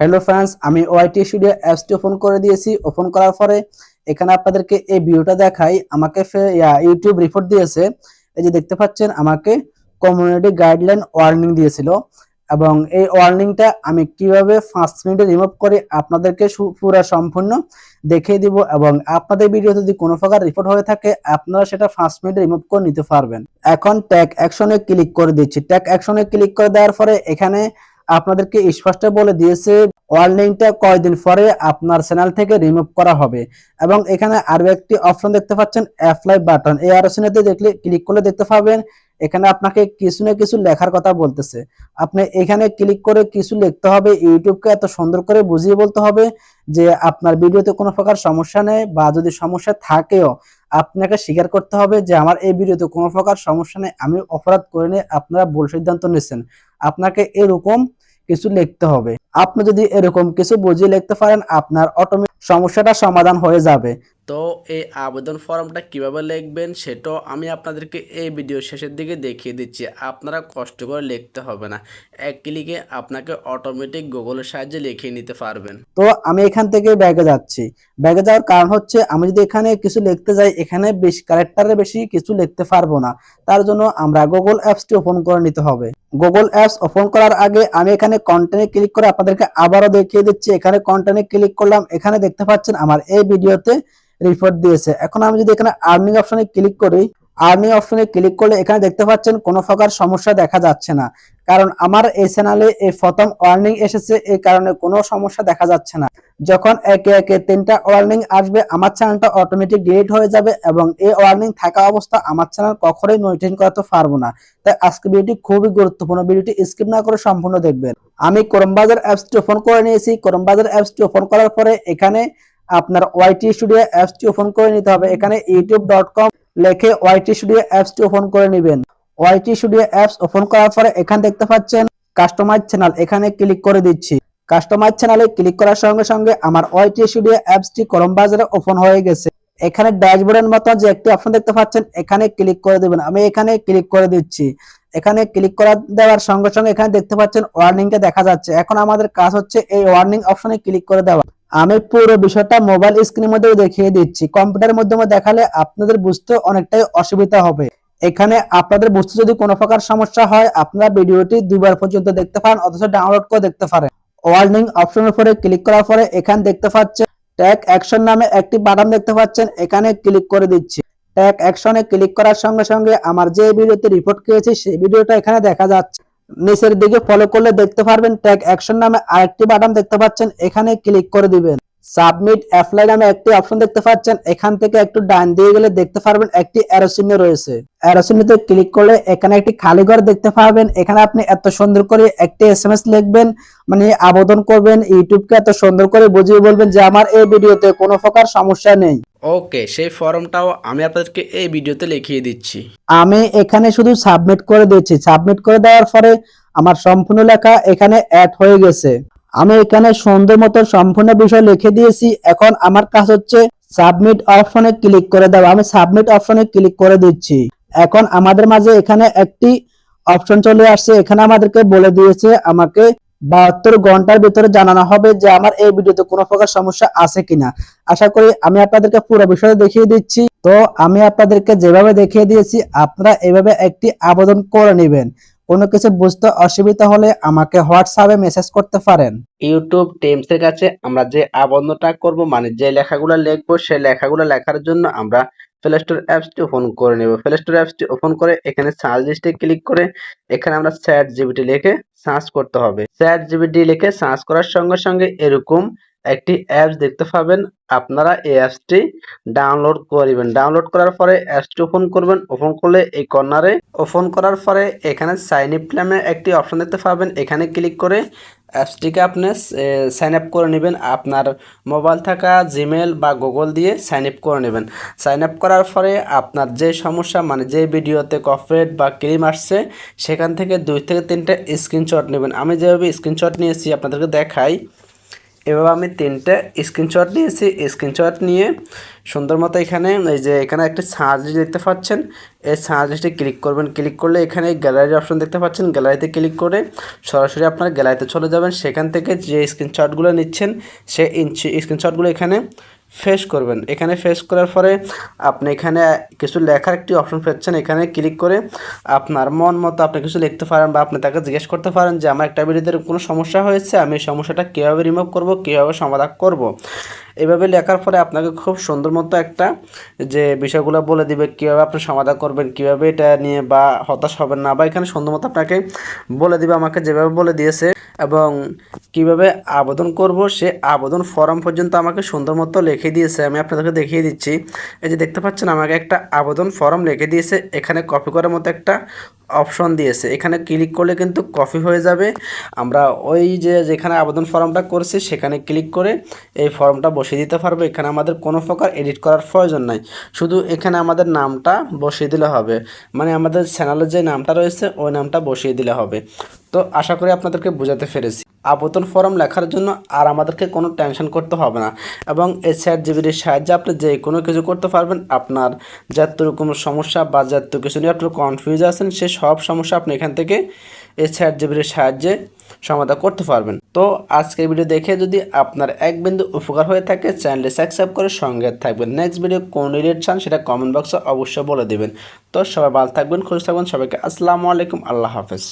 Hello friends আমি YT studio অ্যাপসটি open করে দিয়েছি। ওপেন করার পরে এখানে আপনাদেরকে এই ভিডিওটা দেখাই। আমাকে ইউটিউব রিপোর্ট দিয়েছে। এই যে দেখতে পাচ্ছেন, আমাকে কমিউনিটি গাইডলাইন ওয়ার্নিং দিয়েছিল। এবং এই ওয়ার্নিংটা আমি কীভাবে পাঁচ মিনিটে রিমুভ করে আপনাদেরকে পুরো সম্পূর্ণ দেখিয়ে দিব এবং আপনাদের ভিডিও যদি কোনো প্রকার রিপোর্ট হয়ে থাকে, আপনারা সেটা পাঁচ মিনিটে রিমুভ করে নিতে পারবেন। এখন ট্যাগ অ্যাকশনে ক্লিক করে দিচ্ছি। ট্যাগ অ্যাকশনে ক্লিক করে দেওয়ার পরে এখানে আপনাদেরকে স্পষ্ট বলে দিয়েছে ওয়ার্নিংটা কয়দিন পরে আপনার চ্যানেল থেকে রিমুভ করা হবে। এবং এখানে আরও একটি অপশন দেখতে পাচ্ছেন, অ্যাপ্লাই বাটন। এই অপশনেতে দেখলে ক্লিক করলে দেখতে পাবেন, এখানে আপনাকে কিছু না কিছু লেখার কথা বলতেছে। আপনি এখানে ক্লিক করে কিছু লিখতে হবে, ইউটিউবকে এত সুন্দর করে বুঝিয়ে বলতে হবে যে আপনার ভিডিওতে কোনো প্রকার সমস্যা নেই বা যদি সমস্যা থাকেও আপনাকে স্বীকার করতে হবে যে আমার এই ভিডিওতে কোনো প্রকার সমস্যা নেই, আমি অপরাধ করে নিয়ে আপনারা ভুল সিদ্ধান্ত নিয়েছেন। আপনাকে এরকম কিছু লিখতে হবে। আপনি যদি এরকম কিছু বুঝিয়ে লিখতে পারেন আপনার অটোমেটিক সমস্যাটা সমাধান হয়ে যাবে। তো এই আবেদন ফর্মটা কীভাবে লিখবেন সেটাও আমি আপনাদেরকে এই ভিডিও শেষের দিকে দেখিয়ে দিচ্ছি। আপনারা কষ্ট করে লিখতে হবে না। এক ক্লিকে আপনাকে অটোমেটিক গুগলের সাহায্যে লিখিয়ে নিতে পারবেন। তো আমি এখান থেকে ব্যাগে যাচ্ছি। ব্যাগে যাওয়ার কারণ হচ্ছে আমি যদি এখানে কিছু লিখতে যাই এখানে বেশি ক্যারেক্টারের বেশি কিছু লিখতে পারব না। তার জন্য আমরা গুগল অ্যাপসটি ওপেন করে নিতে হবে। গুগল অ্যাপস ওপেন করার আগে আমি এখানে কন্টেন্টে ক্লিক করে আপনাদেরকে আবারও দেখিয়ে দিচ্ছি। এখানে কন্টেন্টে ক্লিক করলাম, এখানে দেখতে পাচ্ছেন আমার এই ভিডিওতে রিপোর্ট দিয়েছে। এখন আমি যদি এখানে আর্নিং অপশনে ক্লিক করি আর্নিং অপশনে ক্লিক করলে এখানে দেখতে পাচ্ছেন কোনো প্রকার সমস্যা দেখা যাচ্ছে না। কারণ আমার এই চ্যানেলে এই প্রথম ওয়ার্নিং এসেছে, এই কারণে কোনো সমস্যা দেখা যাচ্ছে না। যখন একে একে তিনটা ওয়ার্নিং আসবে, আমার চ্যানেলটা অটোমেটিক ডিলিট হয়ে যাবে এবং এই ওয়ার্নিং থাকা অবস্থা আমার চ্যানেল কখনোই মেনটেন করতে পারব না। তাই আজকে ভিডিওটি খুবই গুরুত্বপূর্ণ। ভিডিওটি স্কিপ না করে সম্পূর্ণ দেখবেন। আমি করমবাজার অ্যাপসটি ওপেন করে নিয়েছি। করমবাজার অ্যাপসটি ওপেন করার পরে এখানে আপনার ওয়াইটি স্টুডিও অ্যাপসটি ওপেন করে নিতে হবে। এখানে ইউটিউব ডট কম লেখে ওয়াইটি স্টুডিও অ্যাপসটি ওপেন করে নেবেন। ওয়াইটি স্টুডিও অ্যাপস ওপেন করার পরে এখানে দেখতে পাচ্ছেন কাস্টমাইজ চ্যানেল এখানে ক্লিক করে দিচ্ছি। কাস্টমাইজ চ্যানেলে ক্লিক করার সঙ্গে সঙ্গে আমার ওয়াইটি স্টুডিও অ্যাপসটি করম বাজারে ওপেন হয়ে গেছে। এখানে ড্যাশবোর্ডের মতো যে একটি অপশন দেখতে পাচ্ছেন, এখানে ক্লিক করে দেবেন। আমি এখানে ক্লিক করে দিচ্ছি। এখানে ক্লিক করা দেওয়ার সঙ্গে সঙ্গে এখানে দেখতে পাচ্ছেন ওয়ার্নিংটা দেখা যাচ্ছে। এখন আমাদের কাজ হচ্ছে এই ওয়ার্নিং অপশনে ক্লিক করে দেওয়া। আমি পুরো বিষয়টা মোবাইল স্ক্রিনের মধ্যেও দেখিয়ে দিচ্ছি। কম্পিউটারের মাধ্যমে দেখালে আপনাদের বুঝতে অনেকটাই অসুবিধা হবে। এখানে আপনাদের বুঝতে যদি কোনো প্রকার সমস্যা হয়, আপনারা ভিডিওটি দুবার পর্যন্ত দেখতে পারেন, অথচ ডাউনলোড করে দেখতে পারেন। ওয়ার্নিং অপশনের উপরে ক্লিক করার পরে এখানে দেখতে পাচ্ছেন ট্যাগ অ্যাকশন নামে একটি বাটন দেখতে পাচ্ছেন, এখানে ক্লিক করে দিচ্ছি। ট্যাগ অ্যাকশনে ক্লিক করার সঙ্গে সঙ্গে আমার যে ভিডিওতে রিপোর্ট করেছি সেই ভিডিওটা এখানে দেখা যাচ্ছে। নিচের দিকে ফলো করলে দেখতে পারবেন ট্যাগ অ্যাকশন নামে আরেকটি বাটন দেখতে পাচ্ছেন, এখানে ক্লিক করে দিবেন। সাবমিট অ্যাপ্লাই নামে একটি অপশন দেখতে পাচ্ছেন। এখান থেকে একটু ডান দিয়ে গেলে দেখতে পারবেন একটি অ্যারো চিহ্ন রয়েছে। অ্যারো চিহ্নতে ক্লিক করলে এখানে একটি খালি ঘর দেখতে পাবেন। এখানে আপনি এত সুন্দর করে একটি এসএমএস লিখবেন মানে আবেদন করবেন ইউটিউবকে এত সুন্দর করে বুঝিয়ে বলবেন যে আমার এই ভিডিওতে কোনো প্রকার সমস্যা নেই। ওকে সেই ফর্মটাও আমি আপনাদেরকে এই ভিডিওতে লিখিয়ে দিচ্ছি। আমি এখানে শুধু সাবমিট করে দিচ্ছি। সাবমিট করে দেওয়ার পরে আমার সম্পূর্ণ লেখা এখানে অ্যাড হয়ে গেছে। আমি এখানে সুন্দর মতো সম্পূর্ণ বিষয় লিখে দিয়েছি। এখন আমার কাজ হচ্ছে সাবমিট অপশনে ক্লিক করে দেওয়া আমি সাবমিট অপশনে ক্লিক করে দিচ্ছি। এখন আমাদের মাঝে এখানে একটি অপশন চলে আসছে। এখানে আমাদেরকে বলে দিয়েছে আমাকে বাহাত্তর ঘণ্টার ভিতরে জানানো হবে যে আমার এই ভিডিওতে কোনো প্রকার সমস্যা আছে কিনা। আশা করি আমি আপনাদেরকে পুরো বিষয় দেখিয়ে দিচ্ছি। তো আমি আপনাদেরকে যেভাবে দেখিয়ে দিয়েছি, আপনারা এভাবে একটি আবেদন করে নেবেন। কোনো কিছু বুঝতে অসুবিধা হলে আমাকে হোয়াটসঅ্যাপে মেসেজ করতে পারেন। ইউটিউব টিমসের কাছে আমরা যে আবদ্ধটা করব মানে যে লেখাগুলো লিখব, সেই লেখাগুলো লেখার জন্য আমরা প্লে স্টোর অ্যাপসটি ওপেন করে নেব। প্লে স্টোর অ্যাপসটি ওপেন করে এখানে সার্চ লিস্টে ক্লিক করে এখানে আমরা স্যাট জিবিটি লিখে সার্চ করতে হবে। স্যাট জিবিটি লিখে সার্চ করার সঙ্গে সঙ্গে এরকম একটি অ্যাপস দেখতে পাবেন। আপনারা এই অ্যাপসটি ডাউনলোড করবেন। ডাউনলোড করার পরে অ্যাপসটি ওপেন করবেন। ওপেন করলে এই কর্নারে ওপেন করার পরে এখানে সাইন আপ নামে একটি অপশন দেখতে পাবেন। এখানে ক্লিক করে অ্যাপসটিকে আপনি সাইন আপ করে নেবেন। আপনার মোবাইল থাকা জিমেল বা গুগল দিয়ে সাইন আপ করে নেবেন। সাইন আপ করার পরে আপনার যে সমস্যা মানে যে ভিডিওতে কপারেট বা ক্রিম আসছে, সেখান থেকে দুই থেকে তিনটে স্ক্রিনশট নেবেন। আমি যেভাবে স্ক্রিনশট নিয়েছি, আপনাদেরকে দেখাই। এভাবে আমি তিনটে স্ক্রিনশট নিয়েছি স্ক্রিনশট নিয়ে সুন্দর মতো এখানে এই যে এখানে একটা সার্চ দেখতে পাচ্ছেন। এই সার্চ লিস্টে ক্লিক করবেন। ক্লিক করলে এখানে গ্যালারির অপশন দেখতে পাচ্ছেন। গ্যালারিতে ক্লিক করে সরাসরি আপনার গ্যালারিতে চলে যাবেন। সেখান থেকে যে স্ক্রিনশটগুলো নিচ্ছেন সেই স্ক্রিনশটগুলো এখানে ফেস করবেন। এখানে ফেস করার পরে আপনি এখানে কিছু লেখার একটি অপশন পাচ্ছেন এখানে ক্লিক করে আপনার মন মতো আপনি কিছু লিখতে পারেন বা আপনি তাকে জিজ্ঞেস করতে পারেন যে, আমার একটা ভিডিওতে কোনো সমস্যা হয়েছে? আমি এই সমস্যাটা কীভাবে রিমুভ করব? কীভাবে সমাধান করব? এভাবে লেখার পরে আপনাকে খুব সুন্দর মতো একটা যে বিষয়গুলো বলে দিবে, কীভাবে আপনি সমাধান করবেন, কীভাবে এটা নিয়ে বা হতাশ হবেন না বা এখানে সুন্দর মতো আপনাকে বলে দিবে, আমাকে যেভাবে বলে দিয়েছে। এবং কীভাবে আবেদন করব, সে আবেদন ফর্ম পর্যন্ত আমাকে সুন্দর মতো লিখে দিয়েছে। আমি আপনাদেরকে দেখিয়ে দিচ্ছি। এই যে দেখতে পাচ্ছেন, আমাকে একটা আবেদন ফর্ম লিখে দিয়েছে। এখানে কপি করার মতো একটা অপশন দিয়েছে। এখানে ক্লিক করলে কিন্তু কপি হয়ে যাবে। আমরা ওই যে যেখানে আবেদন ফর্মটা করছি, সেখানে ক্লিক করে এই ফর্মটা বসিয়ে দিতে পারব। এখানে আমাদের কোনো প্রকার এডিট করার প্রয়োজন নাই। শুধু এখানে আমাদের নামটা বসিয়ে দিলে হবে। মানে আমাদের চ্যানেলের যে নামটা রয়েছে, ওই নামটা বসিয়ে দিলে হবে। তো আশা করি আপনাদেরকে বোঝাতে পেরেছি। আবেদন ফর্ম লেখার জন্য আর আমাদেরকে কোনো টেনশন করতে হবে না। এবং এই চ্যাট জিবিটির সাহায্যে আপনি যে কোনো কিছু করতে পারবেন। আপনার যতটুকু কোনো সমস্যা বা যত কিছু নিয়ে আপনি কনফিউজ আছেন, সে সব সমস্যা আপনি এখান থেকে এই চ্যাট জিবিটির সাহায্যে সমাধান করতে পারবেন। তো আজকের ভিডিও দেখে যদি আপনার এক বিন্দু উপকার হয়ে থাকে চ্যানেলটি সাবস্ক্রাইব করে সঙ্গে থাকবেন। নেক্সট ভিডিও কোন রিলেট চান সেটা কমেন্ট বক্সে অবশ্যই বলে দেবেন। তো সবাই ভালো থাকবেন, খুশি থাকবেন, সবাইকে আসসালামু আলাইকুম, আল্লাহ হাফেজ।